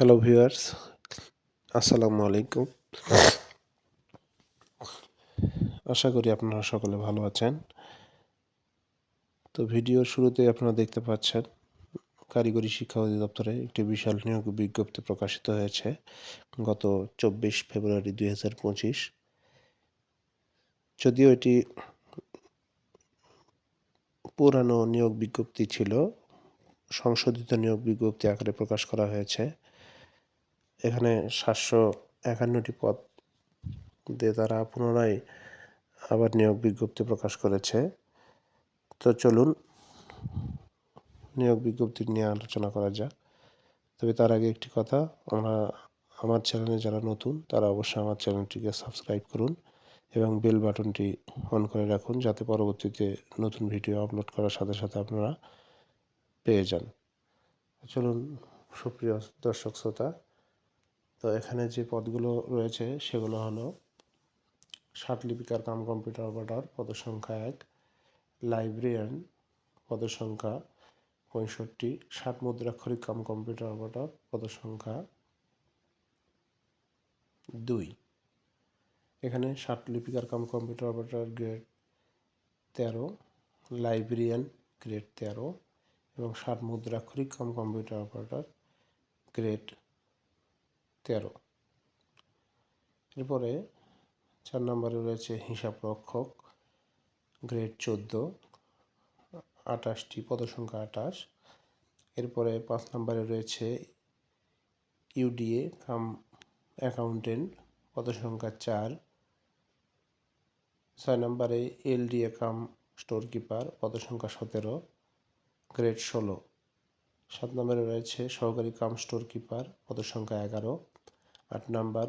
Hello viewers আসসালামু আলাইকুম আশা করি আপনারা সকলে ভালো আছেন। তো ভিডিওর শুরুতে আপনারা দেখতে পাচ্ছেন, কারিগরি শিক্ষা অধিদপ্তরে একটি বিশাল নিয়োগ বিজ্ঞপ্তি প্রকাশিত হয়েছে গত চব্বিশ ফেব্রুয়ারি দুই হাজার পঁচিশ। যদিও এটি পুরানো নিয়োগ বিজ্ঞপ্তি ছিল, সংশোধিত নিয়োগ বিজ্ঞপ্তি আকারে প্রকাশ করা হয়েছে। এখানে সাতশো একান্নটি পদ দিয়ে তারা পুনরায় আবার নিয়োগ বিজ্ঞপ্তি প্রকাশ করেছে। তো চলুন, নিয়োগ বিজ্ঞপ্তি নিয়ে আলোচনা করা যাক। তবে তার আগে একটি কথা, আমরা আমার চ্যানেলে যারা নতুন, তারা অবশ্যই আমার চ্যানেলটিকে সাবস্ক্রাইব করুন এবং বেল বাটনটি অন করে রাখুন, যাতে পরবর্তীতে নতুন ভিডিও আপলোড করার সাথে সাথে আপনারা পেয়ে যান। চলুন, সুপ্রিয় দর্শক, শ্রোতা এখানে যে পদগুলো রয়েছে সেগুলো হলো লিপিকার কাম কম্পিউটার অপারেটর, পদসংখ্যা এক, লাইব্রেরিয়ান, পদসংখ্যা পঁয়ষট্টি, ষাট মুদ্রাক্ষরিক কাম কম্পিউটার অপারেটর, পদসংখ্যা দুই। এখানে ষাট লিপিকার কাম কম্পিউটার অপারেটর গ্রেড তেরো, লাইব্রেরিয়ান গ্রেড তেরো এবং ষাট মুদ্রাক্ষরিক কাম কম্পিউটার অপারেটর গ্রেড তেরো। এরপরে চার নম্বরে রয়েছে হিসাব রক্ষক, গ্রেড চোদ্দ আটাশটি পদসংখ্যা আটাশ এরপরে পাঁচ নম্বরে রয়েছে ইউডিএ, কাম অ্যাকাউন্টেন্ট, পদসংখ্যা চার। ছয় নম্বরে এলডিএ, কাম স্টোর কিপার পদসংখ্যা সতেরো, গ্রেড ষোলো। সাত নম্বরে রয়েছে সহকারী কাম স্টোর কিপার পদসংখ্যা এগারো। আট নাম্বার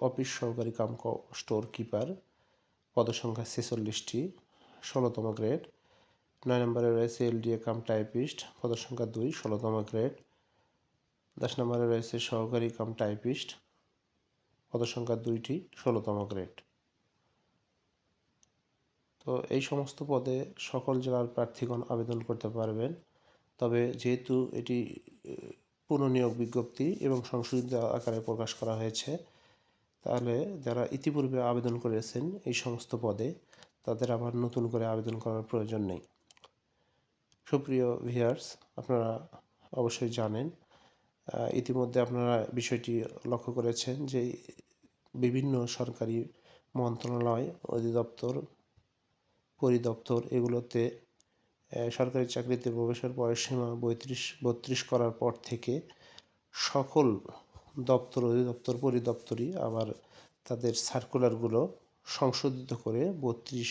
অফিস সহকারী কাম স্টোর কিপার, পদসংখ্যা ছেচল্লিশটি, ষোলোতম গ্রেড। নয় নম্বরে রয়েছে এলডিএ কাম টাইপিস্ট, পদসংখ্যা দুই, ষোলোতম গ্রেড। দশ নম্বরে রয়েছে সহকারী কাম টাইপিস্ট, পদসংখ্যা দুইটি, ষোলোতম গ্রেড। তো এই সমস্ত পদে সকল জেলার প্রার্থীগণ আবেদন করতে পারবেন। তবে যেহেতু এটি পুনঃনিয়োগ বিজ্ঞপ্তি এবং সংশোধিত আকারে প্রকাশ করা হয়েছে। তাহলে যারা ইতিপূর্বে আবেদন করেছেন এই সমস্ত পদে, তাদের আবার নতুন করে আবেদন করার প্রয়োজন নেই। সুপ্রিয় ভিয়ার্স আপনারা অবশ্যই জানেন ইতিমধ্যে আপনারা বিষয়টি লক্ষ্য করেছেন যে বিভিন্ন সরকারি মন্ত্রণালয়, অধিদপ্তর, পরিদপ্তর এগুলোতে সরকারি চাকরিতে প্রবেশের বয়সসীমা বত্রিশ বত্রিশ করার পর থেকে সকল দপ্তর, অধিদপ্তর, পরিদপ্তরই আবার তাদের সার্কুলারগুলো সংশোধিত করে বত্রিশ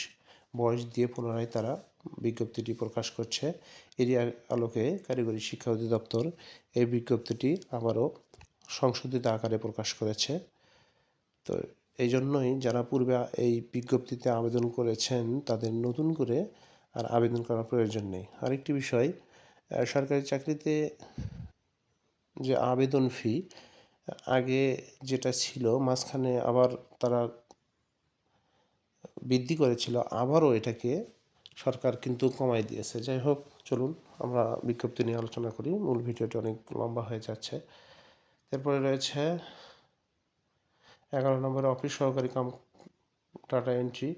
বয়স দিয়ে পুনরায় তারা বিজ্ঞপ্তিটি প্রকাশ করছে। এরই আলোকে কারিগরি শিক্ষা অধিদপ্তর এই বিজ্ঞপ্তিটি আবারও সংশোধিত আকারে প্রকাশ করেছে। তো এই জন্যই যারা পূর্বে এই বিজ্ঞপ্তিতে আবেদন করেছেন, তাদের নতুন করে আর আবেদন করার প্রয়োজন নেই। আরেকটি বিষয় সরকারি চাকরিতে যে আবেদন ফি আগে যেটা ছিল, মাঝখানে আবার তারা বৃদ্ধি করেছিল, আবারও এটাকে সরকার কিন্তু কমাই দিয়েছে। যাই হোক, চলুন, আমরা বিজ্ঞপ্তি নিয়ে আলোচনা করি। মূল ভিডিওটি অনেক লম্বা হয়ে যাচ্ছে। এরপরে রয়েছে এগারো নম্বরে অফিস সহকারী কাম, data entry.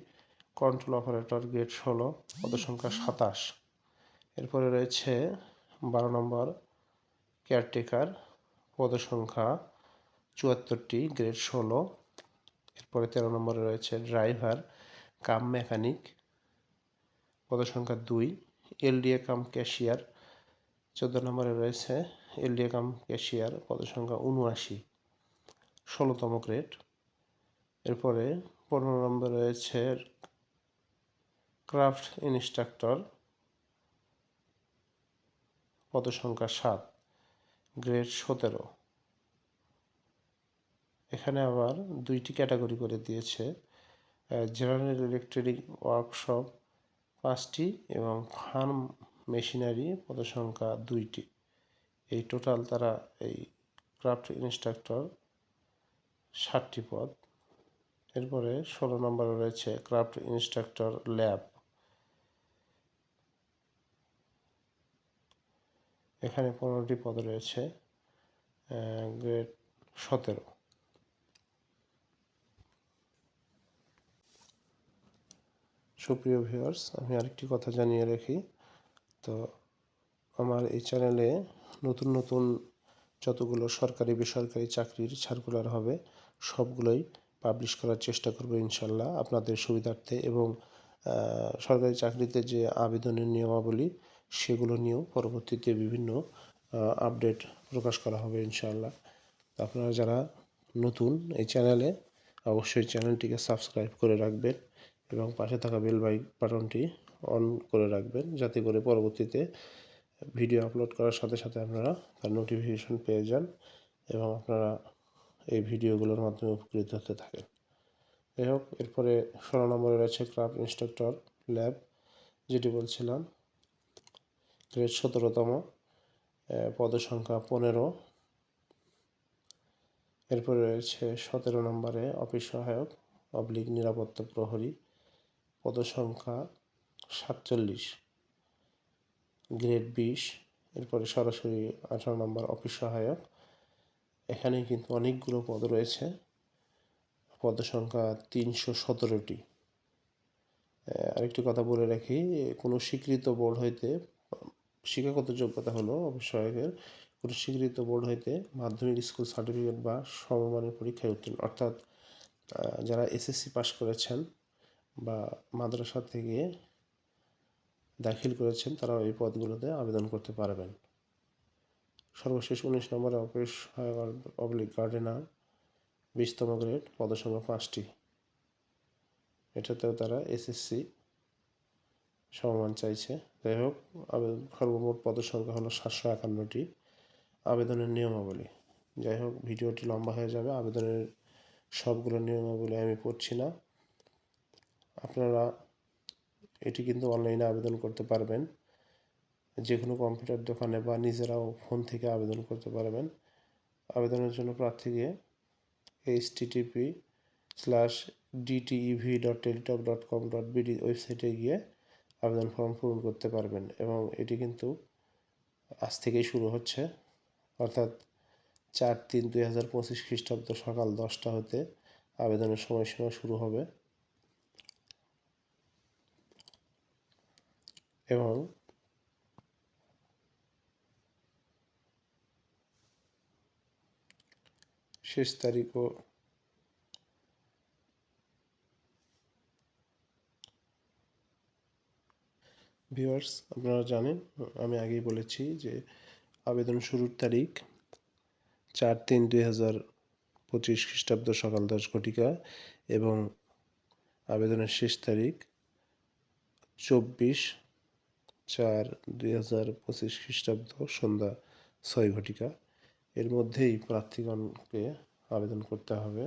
Control operator grade ষোলো পদসংখ্যা সাতাশ। এরপরে রয়েছে বারো নম্বর কেয়ারটেকার পদসংখ্যা চুয়াত্তরটি গ্রেড ষোলো। এরপরে তেরো নম্বরে রয়েছে ড্রাইভার কাম মেকানিক পদসংখ্যা দুই। এলডিএ কাম ক্যাশিয়ার চোদ্দ নম্বরে রয়েছে এলডিএ কাম ক্যাশিয়ার পদসংখ্যা উনআশি। ষোলোতম গ্রেড এরপরে পনেরো নম্বরে রয়েছে ক্রাফট ইনস্ট্রাক্টর পদসংখ্যা সাত গ্রেড সতেরো। এখানে আবার দুইটি ক্যাটাগরি করে দিয়েছে জেনারেল ইলেকট্রিক ওয়ার্কশপ পাঁচটি এবং ফার্ম মেশিনারি পদসংখ্যা দুইটি। এই টোটাল তারা এই ক্রাফট ইনস্ট্রাক্টর ষাটটি পদ। এরপরে ষোলো নম্বরে রয়েছে ক্রাফট ইনস্ট্রাক্টর ল্যাব এখানে পনেরোটি পদ রয়েছে গ্রেড সতেরো। সুপ্রিয় ভিউয়ার্স আমি আরেকটি কথা জানিয়ে রাখি। তো আমার এই চ্যানেলে নতুন নতুন যতগুলো সরকারি, বেসরকারি চাকরির সার্কুলার হবে, সবগুলোই পাবলিশ করার চেষ্টা করব ইনশাল্লাহ। আপনাদের সুবিধার্থে এবং সরকারি চাকরিতে যে আবেদনের নিয়মাবলী সেগুলো নিয়েও পরবর্তীতে বিভিন্ন আপডেট প্রকাশ করা হবে ইনশাল্লাহ তো আপনারা যারা নতুন এই চ্যানেলে, অবশ্যই চ্যানেলটিকে সাবস্ক্রাইব করে রাখবেন এবং পাশে থাকা বেল বাই বাটনটি অন করে রাখবেন যাতে করে পরবর্তীতে ভিডিও আপলোড করার সাথে সাথে আপনারা তার নোটিফিকেশন পেয়ে যান এবং আপনারা এই ভিডিওগুলোর মাধ্যমে উপকৃত হতে থাকেন। যাই হোক, এরপরে ষোলো নম্বরে রয়েছে ক্রাফট ইনস্ট্রাক্টর ল্যাব যেটি বলছিলাম। সতেরোতম পদসংখ্যা পনেরো। এরপরে রয়েছে সতেরো নম্বরে অফিস সহায়ক অবলিক নিরাপত্তা প্রহরী, পদসংখ্যা সাতচল্লিশ, গ্রেড বিশ। এরপরে সরাসরি আঠারো নম্বর অফিস সহায়ক, এখানে কিন্তু অনেকগুলো পদ রয়েছে। পদ সংখ্যা তিনশো সতেরোটি। আরেকটি কথা বলে রাখি, কোনো স্বীকৃত বোর্ড হইতে শিক্ষাগত যোগ্যতা হলো সহায়কের কোনো স্বীকৃত বোর্ড হইতে মাধ্যমিক স্কুল সার্টিফিকেট বা সমমানের পরীক্ষায় উত্তীর্ণ। অর্থাৎ যারা এসএসসি পাস করেছেন বা মাদ্রাসা থেকে দাখিল করেছেন তারা এই পদগুলোতে আবেদন করতে পারবেন। সর্বশেষ উনিশ নম্বরে অফিস অবলিক গার্ডেনার বিশতম গ্রেড পদসংখ্যা পাঁচটি। এটাতেও তারা এসএসসি সমমান চাইছে। যাই হোক, আবেদন সর্বমোট পদসংখ্যা হলো সাতশো একান্নটি। আবেদনের নিয়মাবলী। যাই হোক, ভিডিওটি লম্বা হয়ে যাবে। আবেদনের সবগুলো নিয়মাবলী আমি পড়ছি না। আপনারা এটি কিন্তু অনলাইনে আবেদন করতে পারবেন। যে কোনো কম্পিউটার দোকানে বা নিজেরাও ফোন থেকে আবেদন করতে পারবেন। আবেদনের জন্য প্রার্থীকে H TTP slash DTEV dot Teletalk dot com dot BD ওয়েবসাইটে গিয়ে আবেদন ফর্ম পূরণ করতে পারবেন এবং এটি কিন্তু আজ থেকেই শুরু হচ্ছে। অর্থাৎ চার তিন দুই হাজার পঁচিশ খ্রিস্টাব্দ সকাল দশটা হতে আবেদনের সময়সীমা শুরু হবে। এবং শেষ তারিখও ভিউয়ার্স আপনারা জানেন, আমি আগেই বলেছি যে আবেদন শুরুর তারিখ চার তিন দুই হাজার পঁচিশ খ্রিস্টাব্দ সকাল দশ ঘটিকা এবং আবেদনের শেষ তারিখ চব্বিশ চার দুই হাজার পঁচিশ খ্রিস্টাব্দ সন্ধ্যা ছয় ঘটিকা। এর মধ্যেই প্রার্থীগণকে আবেদন করতে হবে।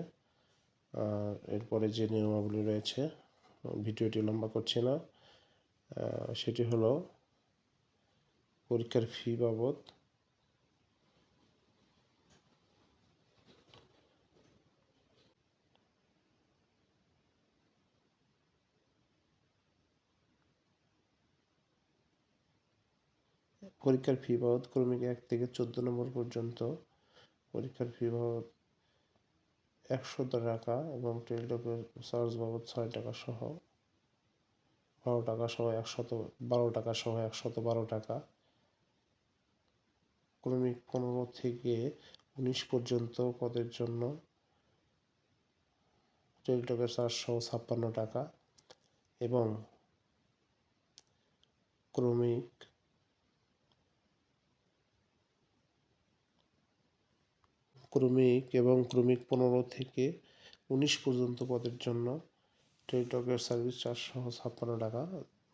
আর এরপরে যে নিয়মাবলী রয়েছে, ভিডিওটি লম্বা করছি না। সেটি হলো পরীক্ষার ফি বাবদ পরীক্ষার ফি বাবদ ক্রমিক এক থেকে চোদ্দ নম্বর পর্যন্ত পরীক্ষার ফি বাবদ একশো টাকা এবং টেলিটকের চার্জ বাবদ ছয় টাকা সহ বারো টাকা সহ একশত, বারো টাকা সহ একশত বারো টাকা। ক্রমিক পনেরো থেকে উনিশ পর্যন্ত পদের জন্য টেলিটকের সহ ছাপ্পান্ন টাকা এবং ক্রমিক ক্রমিক এবং ক্রমিক পনেরো থেকে উনিশ পর্যন্ত পদের জন্য টেলিটকের সার্ভিস সহ ছাপ্পান্ন টাকা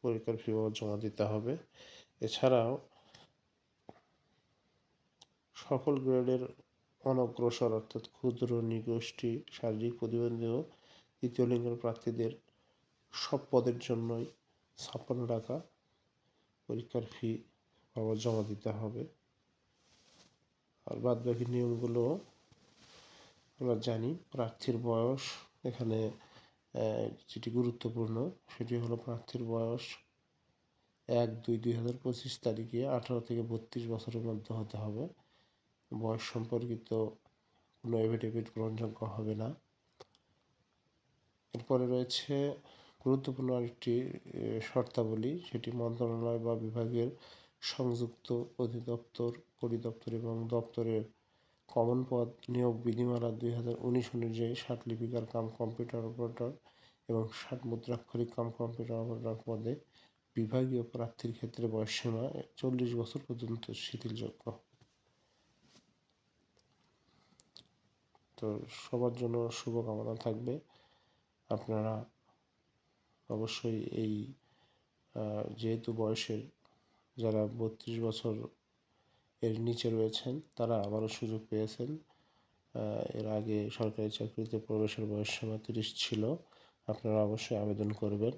পরীক্ষার ফি জমা দিতে হবে। এছাড়াও সকল গ্রেডের অনগ্রসর অর্থাৎ ক্ষুদ্র নিগোষ্ঠী শারীরিক প্রতিবন্ধী ও তৃতীয় লিঙ্গের প্রার্থীদের সব পদের জন্যই ছাপ্পান্ন টাকা পরীক্ষার ফি বাবদ জমা দিতে হবে। আর বাদ বাকি নিয়মগুলো আমরা জানি, প্রার্থীর বয়স এখানে যেটি গুরুত্বপূর্ণ, সেটি হলো প্রার্থীর বয়স এক দুই দুই হাজার পঁচিশ তারিখে আঠারো থেকে বত্রিশ বছরের মধ্যে হতে হবে। বয়স সম্পর্কিত কোনো এভিডেভিট গ্রহণযোগ্য হবে না। এরপরে রয়েছে গুরুত্বপূর্ণ আরেকটি শর্তাবলী, সেটি মন্ত্রণালয় বা বিভাগের সংযুক্ত অধিদপ্তর, পরিদপ্তর এবং দপ্তরের কমন পদ নিয়োগ বিধিমালা দুই হাজার উনিশ অনুযায়ী ষাট লিপিকার কাম কম্পিউটার অপারেটর এবং ষাট মুদ্রাক্ষরিক কাম কম্পিউটার অপারেটর পদে বিভাগীয় প্রার্থীর ক্ষেত্রে বয়সসীমা চল্লিশ বছর পর্যন্ত শিথিলযোগ্য। তো সবার জন্য শুভকামনা থাকবে। আপনারা অবশ্যই এই যেহেতু বয়সের, যারা বত্রিশ বছর এর নিচে রয়েছেন। তারা আবারও সুযোগ পেয়েছেন। এর আগে সরকারি চাকরিতে প্রবেশের বয়সসীমা তিরিশ ছিল। আপনারা অবশ্যই আবেদন করবেন।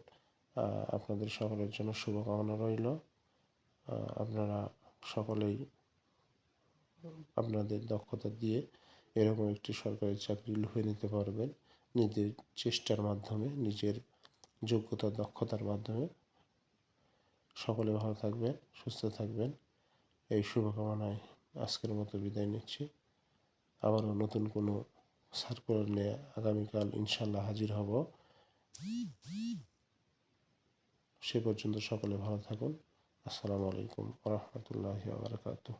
আপনাদের সকলের জন্য শুভকামনা রইল। আপনারা সকলেই আপনাদের দক্ষতা দিয়ে এরকম একটি সরকারি চাকরি লুফে নিতে পারবেন। নিজের চেষ্টার মাধ্যমে, নিজের যোগ্যতা, দক্ষতার মাধ্যমে। সকলে ভালো থাকবেন, সুস্থ থাকবেন। এই শুভকামনায় আজকের মতো বিদায় নিচ্ছি। আবারও নতুন কোনো সার্কুলার নিয়ে আগামীকাল ইনশাল্লাহ হাজির হব। সে পর্যন্ত সকলে ভালো থাকুন। আসসালামু আলাইকুম রহমতুল্লাহ আবরকাতুহ